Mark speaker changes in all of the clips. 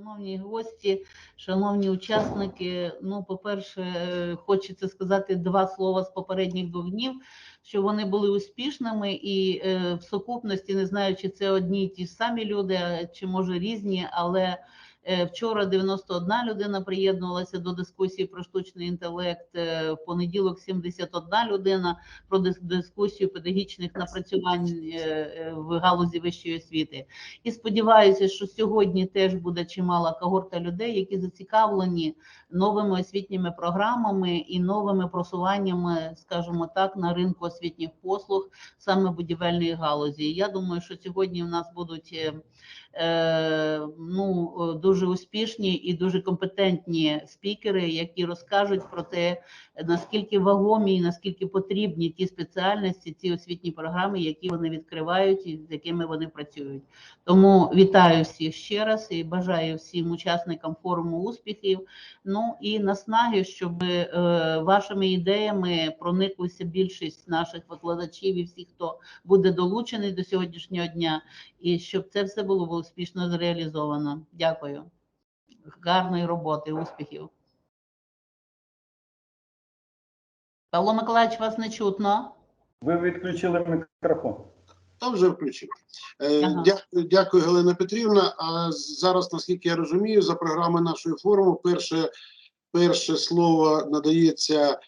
Speaker 1: Шановні гості, шановні учасники. Ну, по-перше, хочеться сказати два слова з попередніх двох днів, що вони були успішними, і е, в сукупності, не знаю, чи це одні й ті ж самі люди, чи може різні, але вчора 91 людина приєднувалася до дискусії про штучний інтелект. е, В понеділок 71 людина про дис- дискусію педагогічних напрацювань е, е, в галузі вищої освіти. І сподіваюся, що сьогодні теж буде чимала когорта людей, які зацікавлені новими освітніми програмами і новими просуваннями, скажімо так, на ринку освітніх послуг саме будівельної галузі. Я думаю, що сьогодні в нас будуть е, е, ну, е, дуже успішні і дуже компетентні спікери, які розкажуть про те, наскільки вагомі і наскільки потрібні ті спеціальності, ці освітні програми, які вони відкривають і з якими вони працюють. Тому вітаю всіх ще раз і бажаю всім учасникам форуму успіхів. Ну і наснаги, щоб е, вашими ідеями прониклися більшість наших викладачів і всіх, хто буде долучений до сьогоднішнього дня, і щоб це все було успішно зреалізовано. Дякую. Гарної роботи, успіхів. Павло Миколаївич, вас не чутно.
Speaker 2: Ви відключили мікрофон.
Speaker 3: Та вже включив. Е,
Speaker 1: Ага.
Speaker 3: Дякую, дякую, Галина Петрівна. А зараз, наскільки я розумію, за програмою нашої форуму, перше, перше слово надається,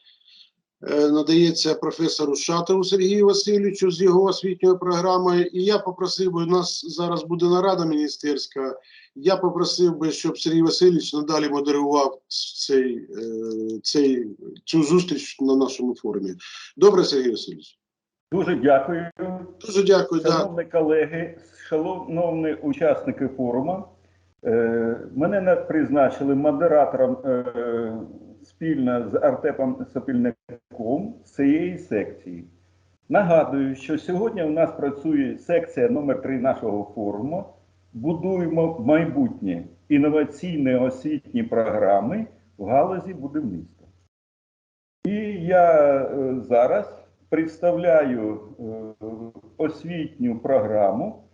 Speaker 3: надається професору Шатову Сергію Васильовичу з його освітньою програмою. І я попросив би, у нас зараз буде нарада міністерська. Я попросив би, щоб Сергій Васильович надалі модерував цей, е, цей, цю зустріч на нашому форумі. Добре, Сергій Васильович?
Speaker 2: Дуже дякую.
Speaker 3: Дуже дякую. Да.
Speaker 2: Шановні колеги, шановні учасники форуму. Е, Мене на- призначили модератором е, спільно з Артепом Сопільником з цієї секції. Нагадую, що сьогодні у нас працює секція номер 3 нашого форуму. Будуємо майбутнє інноваційні освітні програми в галузі будівництва. І я е, зараз представляю е, освітню програму,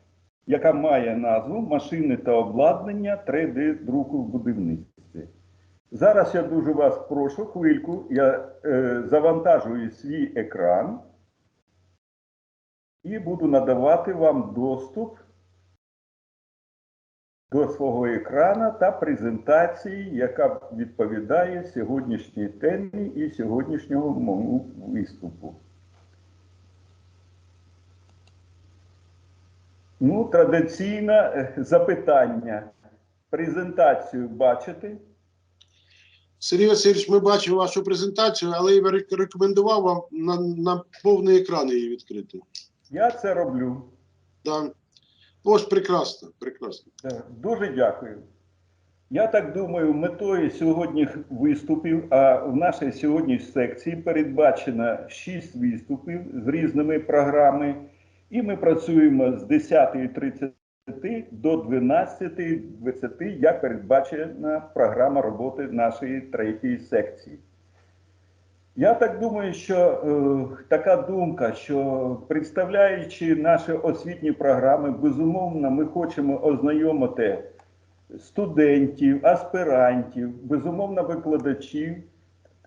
Speaker 2: яка має назву Машини та обладнання 3D-друку в будівництві. Зараз я дуже вас прошу хвильку, я е, завантажую свій екран і буду надавати вам доступ до свого екрана та презентації, яка відповідає сьогоднішній темі і сьогоднішнього моєму виступу. Ну, традиційне е, запитання. Презентацію бачите?
Speaker 3: Сергій Васильович, ми бачимо вашу презентацію, але я рекомендував вам на, на повний екран її відкрити.
Speaker 2: Я це роблю.
Speaker 3: Да. Ось прекрасно, прекрасно.
Speaker 2: Так, Дуже дякую. Я так думаю, метою сьогоднішніх виступів, а в нашій сьогоднішній секції передбачено 6 виступів з різними програмами, і ми працюємо з 10.30 до 12.20, як передбачена програма роботи нашої третьої секції. Я так думаю, що е, така думка, що представляючи наші освітні програми, безумовно, ми хочемо ознайомити студентів, аспірантів, безумовно, викладачів,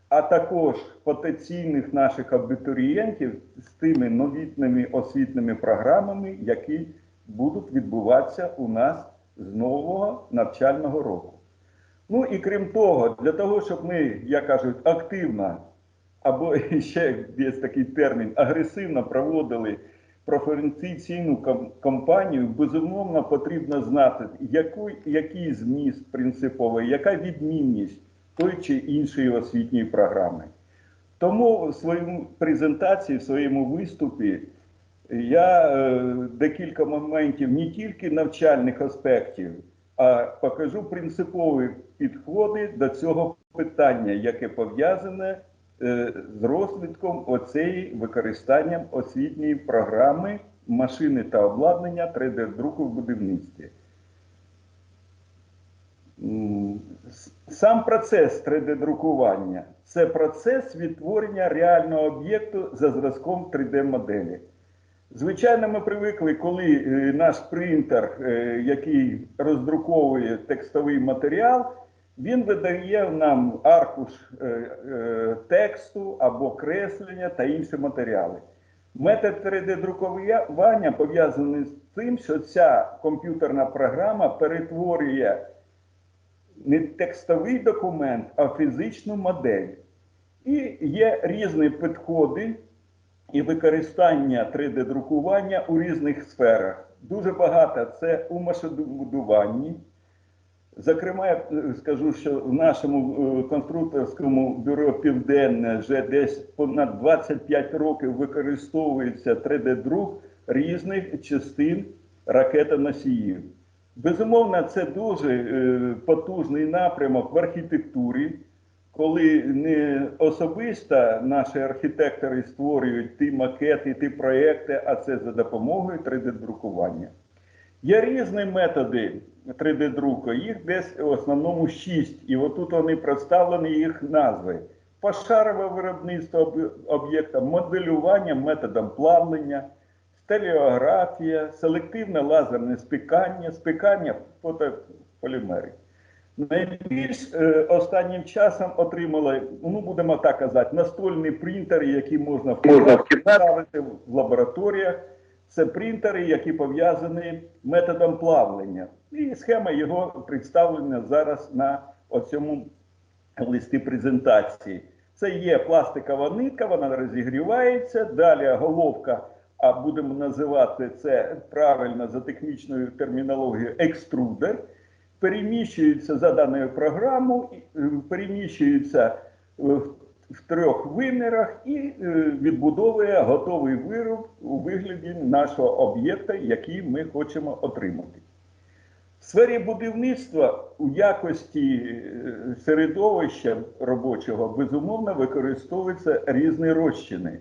Speaker 2: а також потенційних наших абітурієнтів з тими новітними освітніми програмами, які будуть відбуватися у нас з нового навчального року. Ну і крім того, для того, щоб ми, як кажуть, активно або ще є такий термін, агресивно проводили профорієнтаційну кам- кампанію, безумовно, потрібно знати, яку, який зміст принциповий, яка відмінність той чи іншої освітньої програми. Тому в своєму презентації, в своєму виступі я е, декілька моментів не тільки навчальних аспектів, а покажу принципові підходи до цього питання, яке пов'язане е, з розвитком оцеї використанням освітньої програми машини та обладнання 3D-друку в будівництві. Сам процес 3D-друкування це процес відтворення реального об'єкту за зразком 3D-моделі. Звичайно, ми привикли, коли е, наш принтер, е, який роздруковує текстовий матеріал, він видає нам аркуш е, тексту або креслення та інші матеріали. Метод 3D-друкування пов'язаний з тим, що ця комп'ютерна програма перетворює не текстовий документ, а фізичну модель. І є різні підходи і використання 3D-друкування у різних сферах. Дуже багато це у машинобудуванні. Зокрема, я скажу, що в нашому е, конструкторському бюро Південне вже десь понад 25 років використовується 3D-друк різних частин ракетоносіїв. Безумовно, це дуже е, потужний напрямок в архітектурі, коли не особисто наші архітектори створюють ті макети, ті проекти, а це за допомогою 3D-друкування. Є різні методи 3D-друку, їх десь в основному шість, і отут вони представлені їх назви. Пошарове виробництво об'єкта, моделювання методом плавлення, стелеографія, селективне лазерне спікання, спікання фотополімерів. Найбільш е, останнім часом отримали, ну будемо так казати, настольні принтери, які можна
Speaker 4: Можна в
Speaker 2: в лабораторіях. Це принтери, які пов'язані методом плавлення. І схема його представлена зараз на оцьому листі презентації. Це є пластикова нитка, вона розігрівається. Далі головка, а будемо називати це правильно за технічною термінологією, екструдер, переміщується за даною програмою, е, переміщується е, в в трьох вимірах і е, відбудовує готовий вироб у вигляді нашого об'єкта, який ми хочемо отримати. В сфері будівництва у якості середовища робочого безумовно використовуються різні розчини.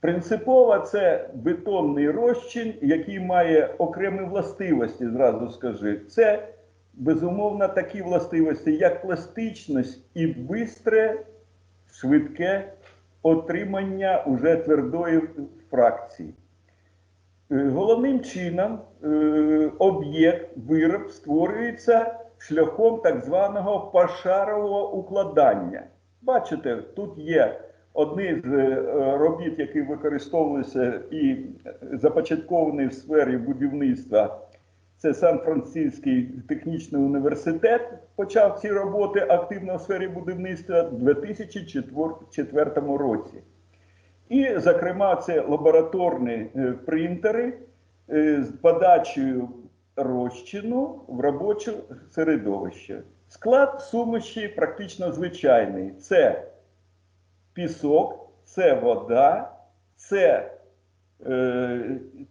Speaker 2: Принципово це бетонний розчин, який має окремі властивості, зразу скажу. Це безумовно такі властивості, як пластичність і бистре, швидке отримання уже твердої фракції. Е, Головним чином е, об'єкт, вироб створюється шляхом так званого пошарового укладання. Бачите, тут є одні з е, робіт, які використовувалися і започатковані в сфері будівництва. Це Сан-Франциський технічний університет почав ці роботи активно в сфері будівництва у 2004 році. І, зокрема, це лабораторні е, принтери е, з подачею розчину в робоче середовище. Склад суміші практично звичайний: це пісок, це вода, це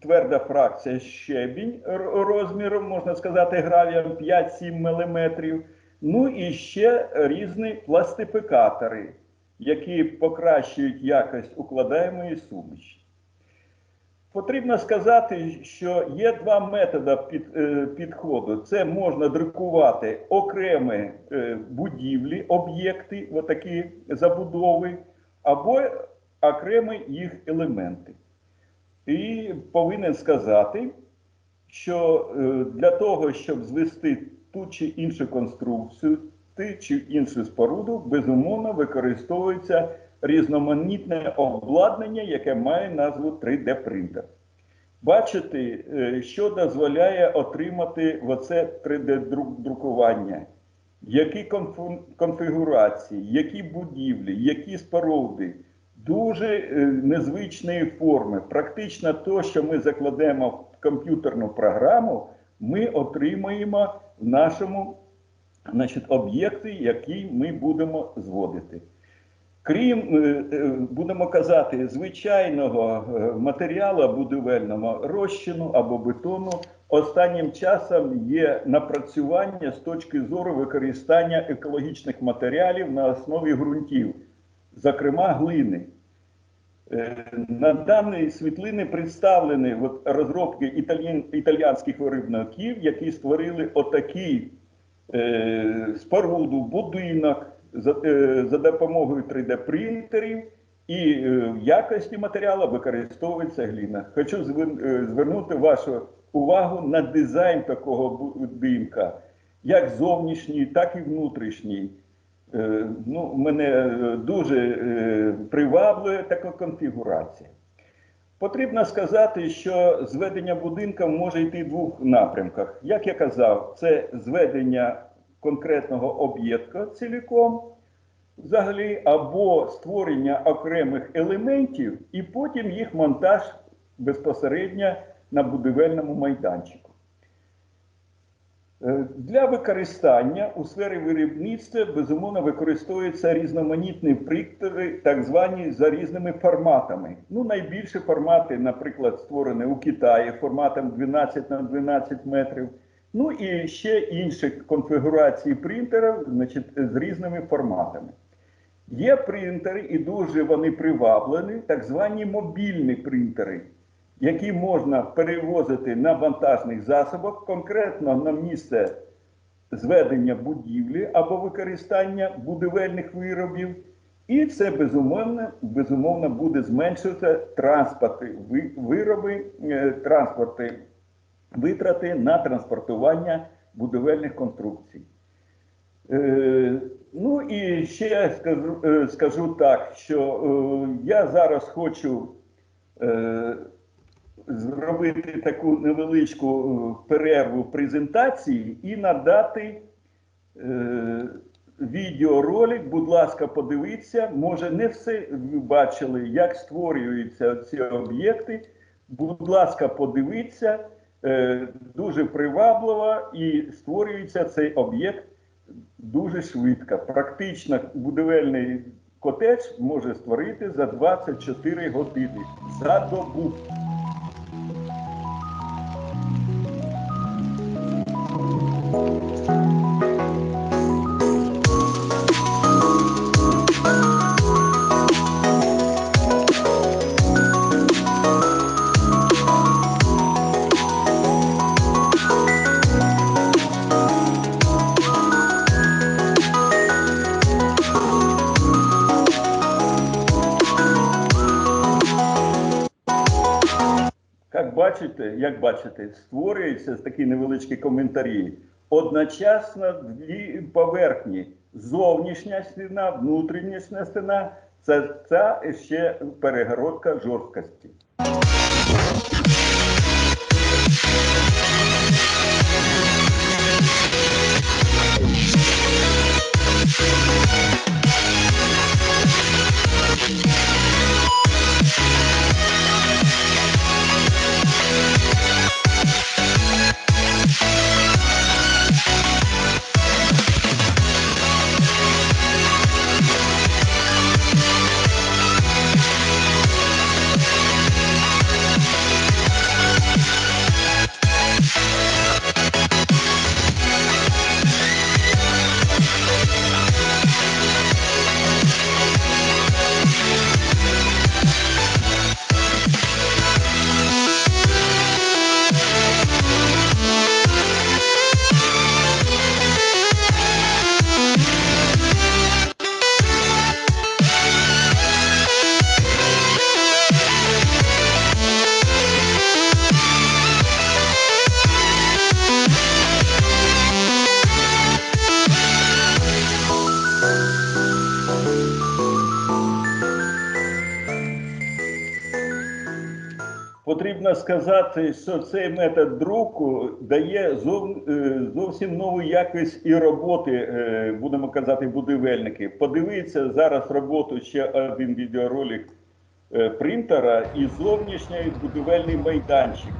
Speaker 2: тверда фракція щебінь розміром, можна сказати, гравієм 5-7 мм. Ну і ще різні пластифікатори, які покращують якість укладаємої суміші. Потрібно сказати, що є два методи під, е, підходу. Це можна друкувати окремі е, будівлі, об'єкти, отакі забудови, або окремі їх елементи. І повинен сказати, що е, для того, щоб звести ту чи іншу конструкцію, ту чи іншу споруду, безумовно використовується різноманітне обладнання, яке має назву 3D-принтер. Бачите, е, що дозволяє отримати оце 3D-друкування, які конфігурації, які будівлі, які споруди, дуже е, незвичної форми. Практично те, що ми закладемо в комп'ютерну програму, ми отримаємо в нашому значить, об'єкті, який ми будемо зводити. Крім, е, е, будемо казати, звичайного матеріалу будівельного розчину або бетону, останнім часом є напрацювання з точки зору використання екологічних матеріалів на основі ґрунтів, зокрема глини. Е, На даній світлині представлені от розробки італіян, італіянських виробників, які створили отакий е, споруду, будинок за, е, за допомогою 3D-принтерів і в якості матеріалу використовується гліна. Хочу звернути вашу увагу на дизайн такого будинка, як зовнішній, так і внутрішній. Е, Ну, мене е, дуже е, приваблює така конфігурація. Потрібно сказати, що зведення будинка може йти в двох напрямках. Як я казав, це зведення конкретного об'єкта ціліком, взагалі, або створення окремих елементів, і потім їх монтаж безпосередньо на будівельному майданчику. Е, Для використання у сфері виробництва безумовно використовуються різноманітні приктори, так звані за різними форматами. Ну, найбільші формати, наприклад, створені у Китаї форматом 12 на 12 метрів. Ну і ще інші конфігурації принтерів значить, з різними форматами. Є принтери, і дуже вони приваблені, так звані мобільні принтери, які можна перевозити на вантажних засобах, конкретно на місце зведення будівлі або використання будівельних виробів. І це безумовно, безумовно буде зменшувати транспорти, вироби, е, транспорти, витрати на транспортування будівельних конструкцій. Е, ну і ще скажу, е, скажу так, що я зараз хочу зробити таку невеличку е, перерву презентації і надати е, відеоролик. Будь ласка, подивіться. Може, не все ви бачили, як створюються ці об'єкти. Будь ласка, подивіться. Е, дуже привабливо і створюється цей об'єкт дуже швидко. Практично будівельний котедж може створити за 24 години за добу. Бачите, як бачите, створюються такі невеличкі коментарі. Одночасно дві поверхні: зовнішня стіна, внутрішня стіна. Це ця ще перегородка жорсткості. Потрібно сказати, що цей метод друку дає е, зовсім нову якість і роботи, е, будемо казати, будівельники. Подивіться зараз роботу ще один відеоролик е, принтера і зовнішній будівельний майданчик,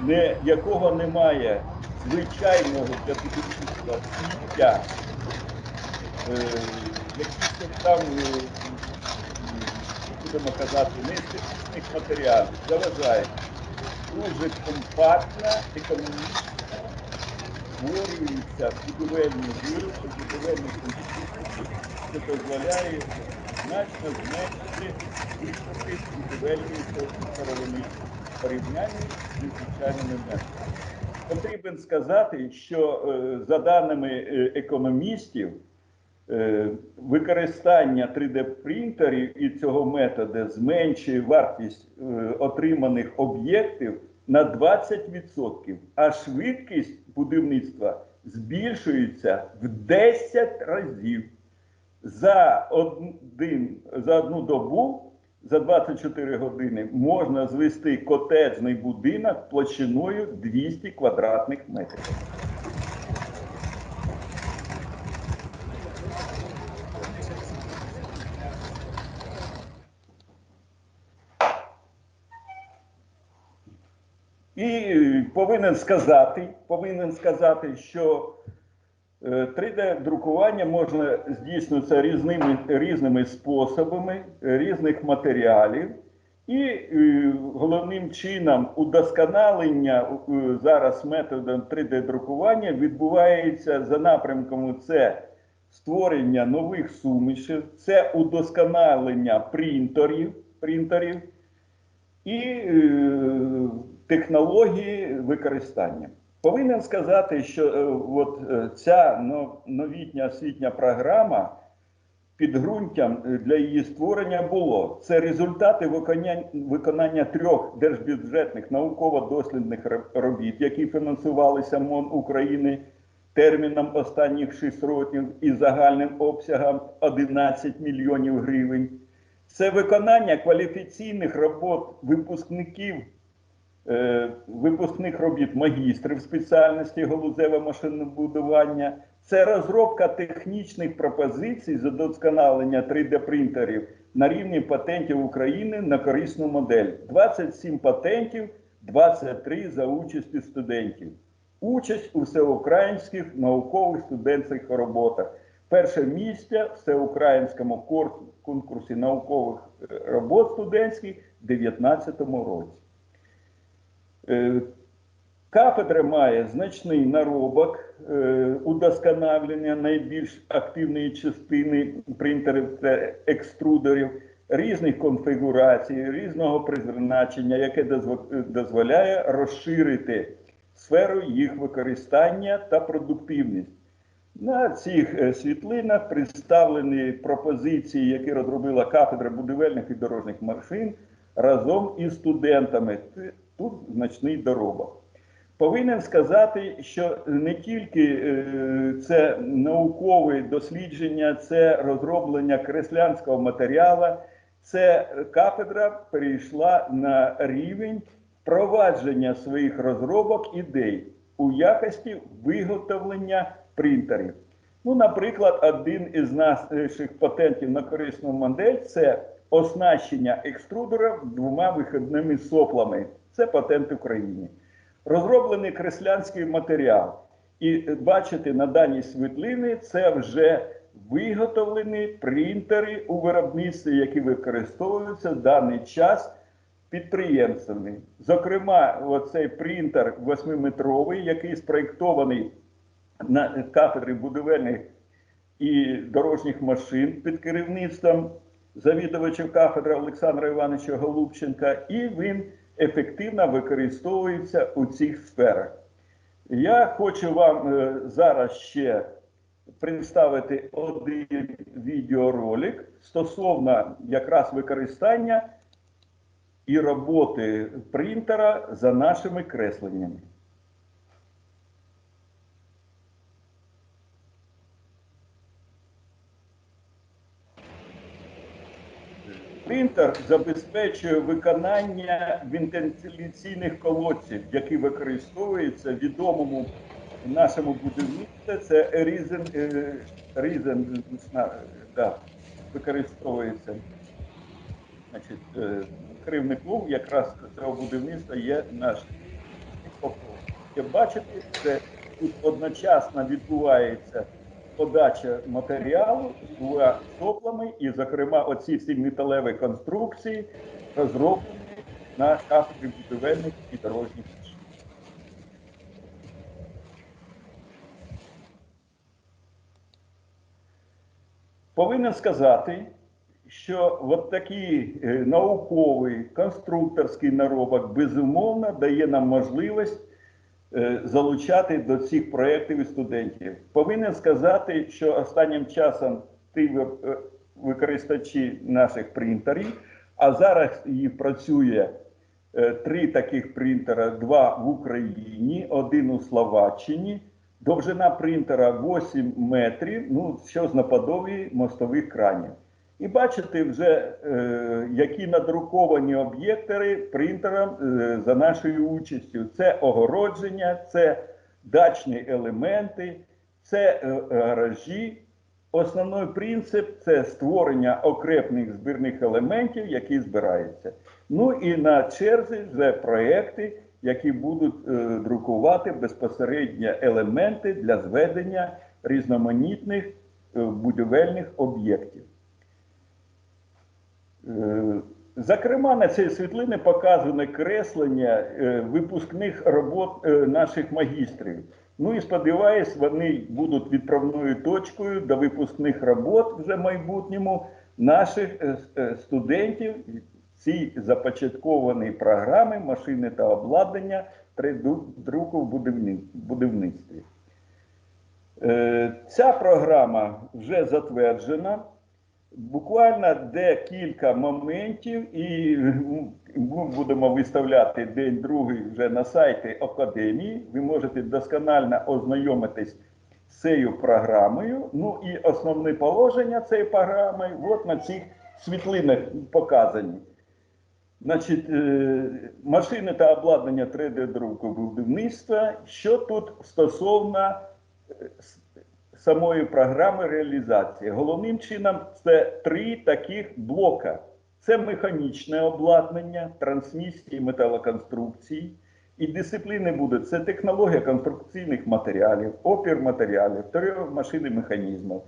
Speaker 2: не, якого немає звичайного для будівництва сміття. Якісь там будемо казати, неестетичних матеріалів заважає. Дуже компактно, економічно створюються будівельні вироби, будівельні конструкції, що дозволяє значно зменшити витрати будівельної сировини в порівнянні з звичайними методами. Потрібно сказати, що е, за даними е, економістів, Використання 3D-принтерів і цього методу зменшує вартість е, отриманих об'єктів на 20%, а швидкість будівництва збільшується в 10 разів. За, один, за одну добу, за 24 години, можна звести котеджний будинок площиною 200 квадратних метрів. І е, повинен сказати, повинен сказати, що е, 3D-друкування можна здійснюватися різними, різними способами е, різних матеріалів. І е, головним чином удосконалення е, зараз методом 3D-друкування відбувається за напрямком це створення нових сумішів, це удосконалення принтерів, принтерів і е, технології використання. Повинен сказати, що е, от, е, ця новітня освітня програма підґрунтям е, для її створення було. Це результати виконання, виконання трьох держбюджетних науково-дослідних робіт, які фінансувалися МОН України терміном останніх 6 років і загальним обсягом 11 мільйонів гривень. Це виконання кваліфікаційних робот випускників випускних робіт магістрів спеціальності галузеве машинобудування. Це розробка технічних пропозицій з удосконалення 3D-принтерів на рівні патентів України на корисну модель. 27 патентів, 23 за участі студентів. Участь у всеукраїнських наукових студентських роботах. Перше місце в всеукраїнському конкурсі наукових е, робот студентських у 2019 році. Е, Кафедра має значний наробок е, удосконалення найбільш активної частини принтерів та екструдерів різних конфігурацій, різного призначення, яке дозволяє розширити сферу їх використання та продуктивність. На цих е, світлинах представлені пропозиції, які розробила кафедра будівельних і дорожніх машин разом із студентами. Тут значний доробок. Повинен сказати, що не тільки е, це наукове дослідження, це розроблення креслянського матеріалу, це кафедра перейшла на рівень впровадження своїх розробок ідей у якості виготовлення принтерів. Ну, наприклад, один із наших патентів на корисну модель це оснащення екструдера двома виходними соплами. Це патент України. Розроблений креслянський матеріал. І бачите, на даній світлині це вже виготовлені принтери у виробництві, які використовуються в даний час підприємствами. Зокрема, оцей принтер 8-метровий, який спроєктований на кафедрі будівельних і дорожніх машин під керівництвом завідувача кафедри Олександра Івановича Голубченка, і він ефективно використовується у цих сферах. Я хочу вам е, зараз ще представити один відеоролик стосовно якраз використання і роботи принтера за нашими кресленнями. Принтер забезпечує виконання вентиляційних колодців, які використовуються в відомому нашому будівництві. Це різен, е, різен да, використовується. Значить, е, кривний плуг якраз цього будівництва є наш покров. Як бачите, це тут одночасно відбувається подача матеріалу двома соплами, і, зокрема, оці всі металеві конструкції розроблені на кафедрі будівельних і дорожніх. Повинен сказати, що от такий е, науковий конструкторський наробок безумовно дає нам можливість залучати до цих проєктів і студентів. Повинен сказати, що останнім часом ті ви- е, використачі наших принтерів, а зараз їх працює е, три таких принтера: два в Україні, один у Словаччині. Довжина принтера 8 метрів, ну що наподобі мостових кранів. І бачите вже, е, які надруковані об'єкти принтером е, за нашою участю. Це огородження, це дачні елементи, це е, гаражі. Основний принцип це створення окремих збірних елементів, які збираються. Ну і на черзі вже проекти, які будуть друкувати безпосередньо елементи для зведення різноманітних будівельних об'єктів. Е, Зокрема, на цій світлині показане креслення е, випускних робот е, наших магістрів. Ну і сподіваюсь, вони будуть відправною точкою до випускних робот вже в майбутньому наших студентів ці започатковані програми машини та обладнання 3D-друку в будівництві. Ця програма вже затверджена. Буквально декілька моментів, і ми будемо виставляти день другий вже на сайті Академії. Ви можете досконально ознайомитись з цією програмою. Ну і основні положення цієї програми от на цих світлинах показані. Значить, е, машини та обладнання 3D-друку будівництва. Що тут стосовно е, самої програми реалізації? Головним чином це три таких блока: це механічне обладнання, трансмісії металоконструкції. І дисципліни будуть це технологія конструкційних матеріалів, опір матеріалів, теорія машин і механізмів,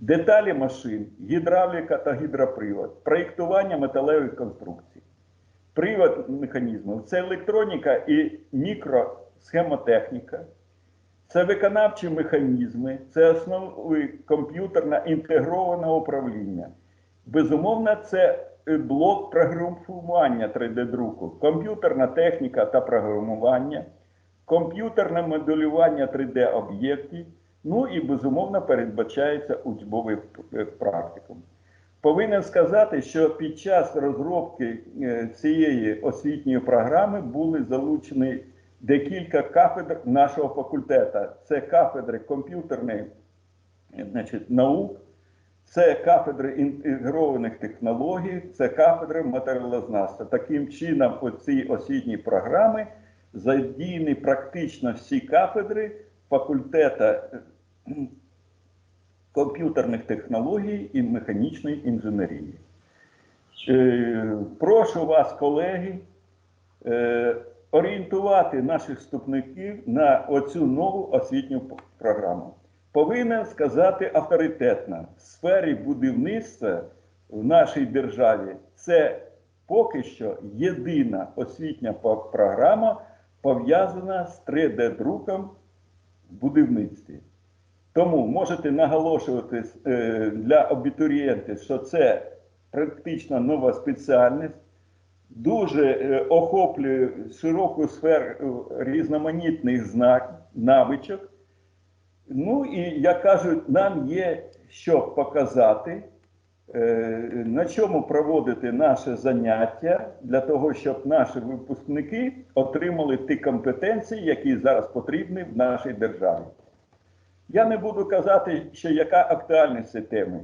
Speaker 2: деталі машин, гідравліка та гідропривод, проєктування металевих конструкцій. Привод механізмів це електроніка і мікросхемотехніка, це виконавчі механізми, це основи комп'ютерно інтегрованого управління. Безумовно, це е, блок програмування 3D-друку, комп'ютерна техніка та програмування, комп'ютерне моделювання 3D-об'єктів, ну і безумовно передбачається учбовий е, практикум. Повинен сказати, що під час розробки е, цієї освітньої програми були залучені декілька кафедр нашого факультету. Це кафедри комп'ютерної е, наук, це кафедри інтегрованих технологій, це кафедри матеріалознавства. Таким чином, у цій освітній програмі задіяні практично всі кафедри факультету е, комп'ютерних технологій і механічної інженерії. Е, Прошу вас, колеги, е, орієнтувати наших вступників на оцю нову освітню програму. Повинен сказати авторитетно, в сфері будівництва в нашій державі це поки що єдина освітня програма, пов'язана з 3D-друком в будівництві. Тому можете наголошувати е, для абітурієнтів, що це практично нова спеціальність, дуже е, охоплює широку сферу різноманітних знак, навичок. Ну і як кажуть, нам є що показати, е, на чому проводити наше заняття для того, щоб наші випускники отримали ті компетенції, які зараз потрібні в нашій державі. Я не буду казати, що яка актуальність цієї теми.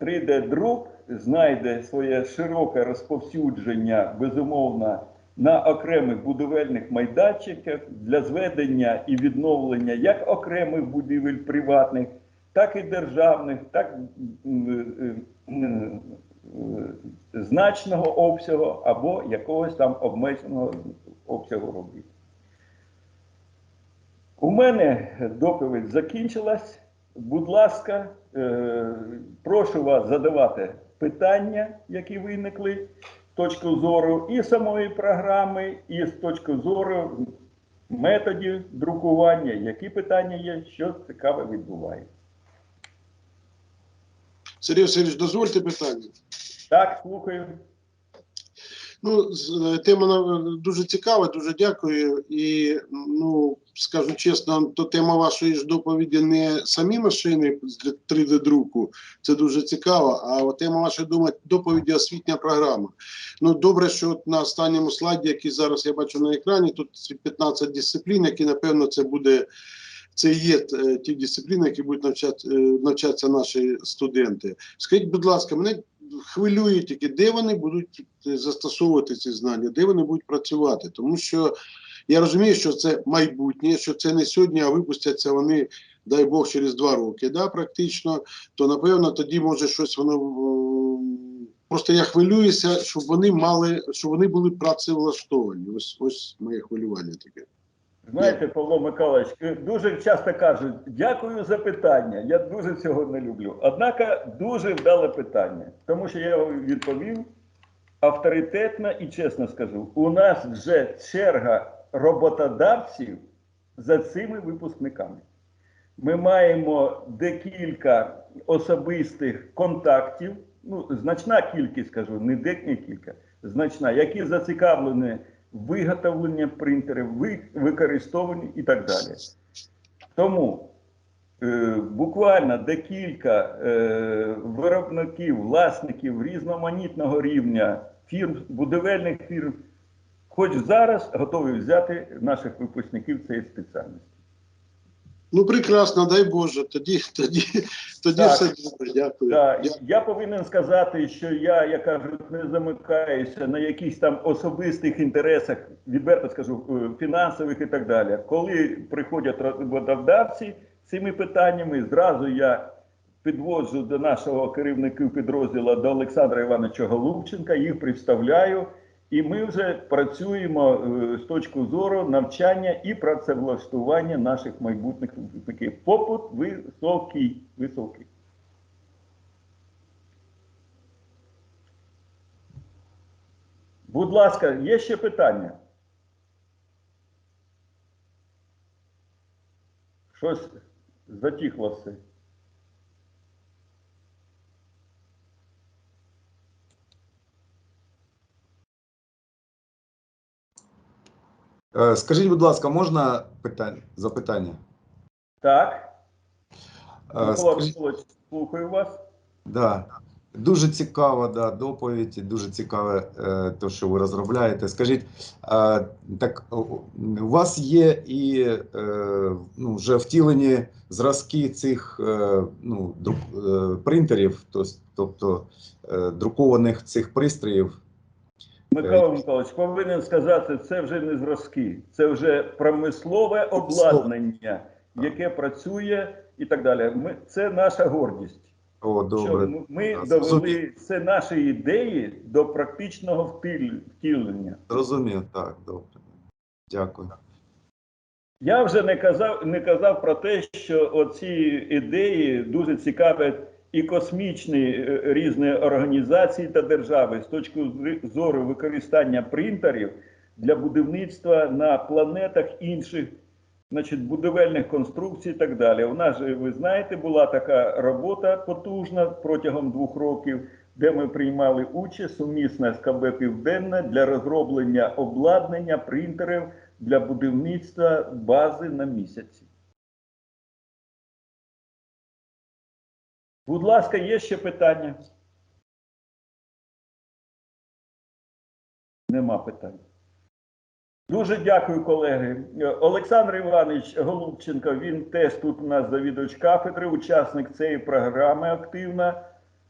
Speaker 2: 3D-друк знайде своє широке розповсюдження, безумовно, на окремих будівельних майданчиках для зведення і відновлення як окремих будівель приватних, так і державних, так значного обсягу або якогось там обмеженого обсягу робіт. У мене доповідь закінчилась. Будь ласка, е, прошу вас задавати питання, які виникли з точки зору і самої програми, і з точки зору методів друкування, які питання є, що цікаве відбувається.
Speaker 3: Сергій Васильович, дозвольте питання.
Speaker 2: Так, слухаю.
Speaker 3: Ну, е, тема дуже цікава, дуже дякую. І ну скажу чесно, то тема вашої ж доповіді не самі машини з 3D друку. Це дуже цікаво. А тема вашої доповіді освітня програма. Ну добре, що от на останньому слайді, який зараз я бачу на екрані, тут ці 15 дисциплін, які напевно це буде. Це є е, ті дисципліни, які будуть навчати, е, навчатися наші студенти. Скажіть, будь ласка, мене хвилює тільки, де вони будуть е, застосовувати ці знання, де вони будуть працювати. Тому що я розумію, що це майбутнє, що це не сьогодні, а випустяться вони, дай Бог, через два роки, да, практично, то напевно тоді може щось воно. Просто я хвилююся, щоб вони мали, щоб вони були працевлаштовані. Ось ось моє хвилювання таке.
Speaker 2: Знаєте, Павло Миколаївич, е, дуже часто кажуть, дякую за питання. Я дуже цього не люблю. Однак дуже вдале питання, тому що я його відповів авторитетно і чесно скажу, у нас вже черга роботодавців за цими випускниками. Ми маємо декілька особистих контактів, ну, значна кількість, скажу, не декілька, значна, які зацікавлені в виготовленні принтерів, використовані і так далі. Тому е, буквально декілька е, виробників, власників різноманітного рівня фірм, будівельних фірм, хоч зараз готові взяти наших випускників цієї спеціальності.
Speaker 3: Ну, прекрасно, дай Боже. Тоді, тоді, тоді
Speaker 2: Так.
Speaker 3: все добре. Дякую.
Speaker 2: Да,
Speaker 3: Я-
Speaker 2: я повинен сказати, що я, як кажуть, не замикаюся на якихось там особистих інтересах, відверто скажу, е, фінансових і так далі. Коли приходять роботодавці цими питаннями, зразу я підводжу до нашого керівника підрозділу до Олександра Івановича Голубченка, їх представляю. І ми вже працюємо е, з точки зору навчання і працевлаштування наших майбутніх випускників. Попит високий, високий. Будь ласка, є ще питання? Щось затіхло все.
Speaker 4: Скажіть, будь ласка, можна питання, запитання?
Speaker 2: Так,
Speaker 4: Е, Скажіть,
Speaker 2: слухаю вас.
Speaker 4: да, дуже цікава да, доповідь, дуже цікаве е, те, що ви розробляєте. Скажіть, е, так у вас є і е, ну, вже втілені зразки цих е, ну, друк, е, принтерів, тобто е, друкованих цих пристроїв.
Speaker 2: Микола Миколаївич, повинен сказати, це вже не зразки, це вже промислове обладнання, яке працює і так далі. Ми, це наша гордість.
Speaker 4: О, добре.
Speaker 2: ми- ми довели це наші ідеї до практичного втілення.
Speaker 4: Зрозумів, так, добре. Дякую.
Speaker 2: Я вже не казав, не казав про те, що оці ідеї дуже цікавлять і космічні е, різні організації та держави з точки зору використання принтерів для будівництва на планетах інших, значить, будівельних конструкцій і так далі. У нас же, ви знаєте, була така робота потужна протягом двох років, де ми приймали участь сумісно з КБ Південне для розроблення обладнання принтерів для будівництва бази на місяці. Будь ласка, є ще питання? Нема питань. Дуже дякую, колеги. Олександр Іванович Голубченко, він теж тут у нас завідувач кафедри, учасник цієї програми активна.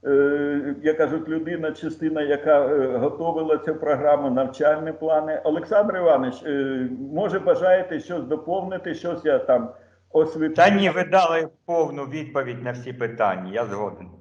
Speaker 2: Е, Як кажуть, людина, частина, яка е, готовила цю програму, навчальні плани. Олександр Іванович, е, може бажаєте щось доповнити, щось я там освітлю?
Speaker 5: Та ні, ви дали повну відповідь на всі питання, я згоден.